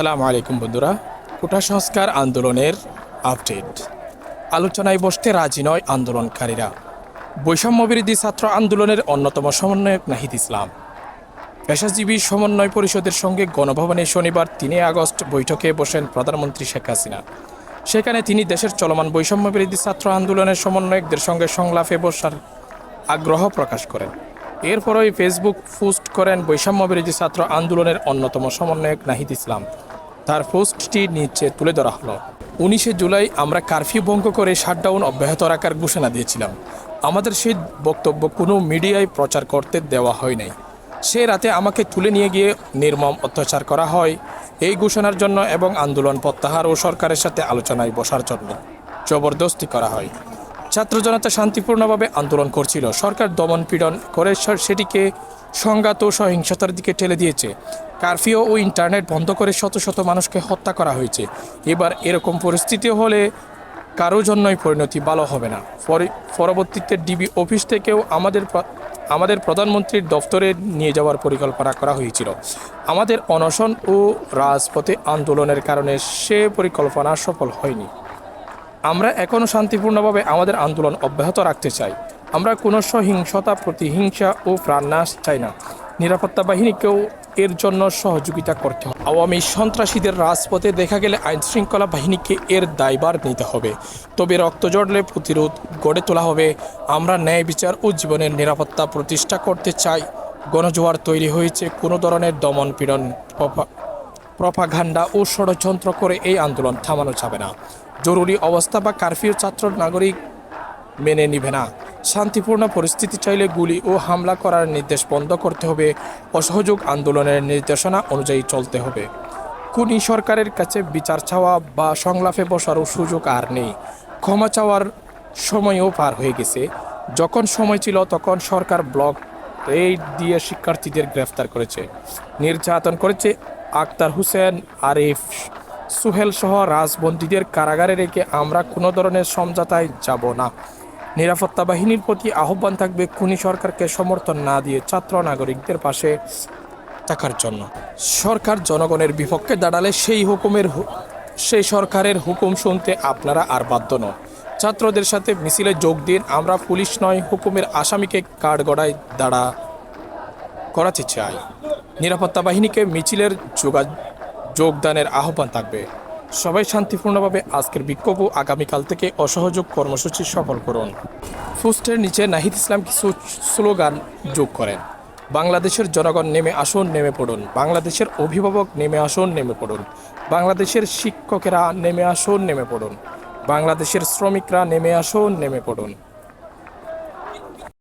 সালামু আলাইকুম বন্ধুরা। কোটা সংস্কার আন্দোলনের আপডেট। আলোচনায় বসতে রাজি নয় আন্দোলনকারীরা। বৈষম্য বিরোধী ছাত্র আন্দোলনের অন্যতম সমন্বয়ক নাহিদ ইসলাম। পেশাজীবী সমন্বয় পরিষদের সঙ্গে গণভবনে শনিবার তিনে আগস্ট বৈঠকে বসেন প্রধানমন্ত্রী শেখ হাসিনা। সেখানে তিনি দেশের চলমান বৈষম্য বিরোধী ছাত্র আন্দোলনের সমন্বয়কদের সঙ্গে সংলাপে বসার আগ্রহ প্রকাশ করেন। এরপরই ফেসবুক পোস্ট করেন বৈষম্য বিরোধী ছাত্র আন্দোলনের অন্যতম সমন্বয়ক নাহিদ ইসলাম। তার পোস্টটি নিচে তুলে ধরা হলো। উনিশে জুলাই আমরা কারফিউ ভঙ্গ করে শাটডাউন অব্যাহত রাখার ঘোষণা দিয়েছিলাম। আমাদের সেই বক্তব্য কোনো মিডিয়ায় প্রচার করতে দেওয়া হয় নাই। সে রাতে আমাকে তুলে নিয়ে গিয়ে নির্মম অত্যাচার করা হয়। এই ঘোষণার জন্য এবং আন্দোলন প্রত্যাহার ও সরকারের সাথে আলোচনায় বসার জন্য জবরদস্তি করা হয়। ছাত্র জনতা শান্তিপূর্ণভাবে আন্দোলন করছিল। সরকার দমন পীড়ন করে সেটিকে সংঘাত ও সহিংসতার দিকে ঠেলে দিয়েছে। কারফিউ ও ইন্টারনেট বন্ধ করে শত শত মানুষকে হত্যা করা হয়েছে। এবার এরকম পরিস্থিতি হলে কারও জন্যই পরিণতি ভালো হবে না। পরবর্তীতে ডিবি অফিস থেকেও আমাদের আমাদের প্রধানমন্ত্রীর দপ্তরে নিয়ে যাওয়ার পরিকল্পনা করা হয়েছিল। আমাদের অনশন ও রাজপথে আন্দোলনের কারণে সে পরিকল্পনা সফল হয়নি। আমরা এখনও শান্তিপূর্ণভাবে আমাদের আন্দোলন অব্যাহত রাখতে চাই। আমরা কোনো সহিংসতা, প্রতিহিংসা ও প্রাণনাশ চাই না। নিরাপত্তা বাহিনীকেও এর জন্য সহযোগিতা করতে হবে। আওয়ামী সন্ত্রাসীদের রাজপথে দেখা গেলে আইন শৃঙ্খলা বাহিনীকে এর দায়বার নিতে হবে। তবে রক্ত জড়লে প্রতিরোধ গড়ে তোলা হবে। আমরা ন্যায় বিচার ও জীবনের নিরাপত্তা প্রতিষ্ঠা করতে চাই। গণজোয়ার তৈরি হয়েছে, কোনো ধরনের দমন পীড়ন প্রপা- প্রপাগান্ডা ও ষড়যন্ত্র করে এই আন্দোলন থামানো যাবে না। জরুরি অবস্থা বা কারফিউ ছাত্র নাগরিক মেনে নিবে না। শান্তিপূর্ণ পরিস্থিতি চাইলে গুলি ও হামলা করার নির্দেশ বন্ধ করতে হবে। অসহযোগ আন্দোলনের নির্দেশনা অনুযায়ী চলতে হবে। কুনি সরকারের কাছে বিচার চাওয়া বা সংলাপে বসারও সুযোগ আর নেই। ক্ষমা চাওয়ার সময়ও পার হয়ে গেছে। যখন সময় ছিল তখন সরকার ব্লক রেড দিয়ে শিক্ষার্থীদের গ্রেফতার করেছে। নির্যাতন করেছে আক্তার হোসেন, আরিফ সুহেল সহ রাজবন্দীদের কারাগারে রেখে আমরা কোনো ধরনের সমঝোতায় যাব না। নিরাপত্তা বাহিনীর প্রতি আহ্বান থাকবে খুনি সরকারকে সমর্থন না দিয়ে ছাত্র নাগরিকদের পাশে থাকার জন্য। সরকার জনগণের বিপক্ষে দাঁড়ালে সেই হুকুমের সেই সরকারের হুকুম শুনতে আপনারা আর বাধ্য নন। ছাত্রদের সাথে মিছিলে যোগ দিন, আমরা পুলিশ নয়, হুকুমের আসামিকে কাঠগড়ায় দাঁড়া করাতে চাই। নিরাপত্তা বাহিনীকে মিছিলের যোগা, যোগদানের আহ্বান থাকবে। সবাই শান্তিপূর্ণভাবে আজকের বিক্ষোভ আগামীকাল থেকে অসহযোগ কর্মসূচি সফল করুন। পোস্টের নিচে নাহিদ ইসলাম কিছু স্লোগান যোগ করেন। বাংলাদেশের জনগণ নেমে আসুন, নেমে পড়ুন। বাংলাদেশের অভিভাবক নেমে আসুন, নেমে পড়ুন। বাংলাদেশের শিক্ষকেরা নেমে আসুন, নেমে পড়ুন। বাংলাদেশের শ্রমিকরা নেমে আসুন, নেমে পড়ুন।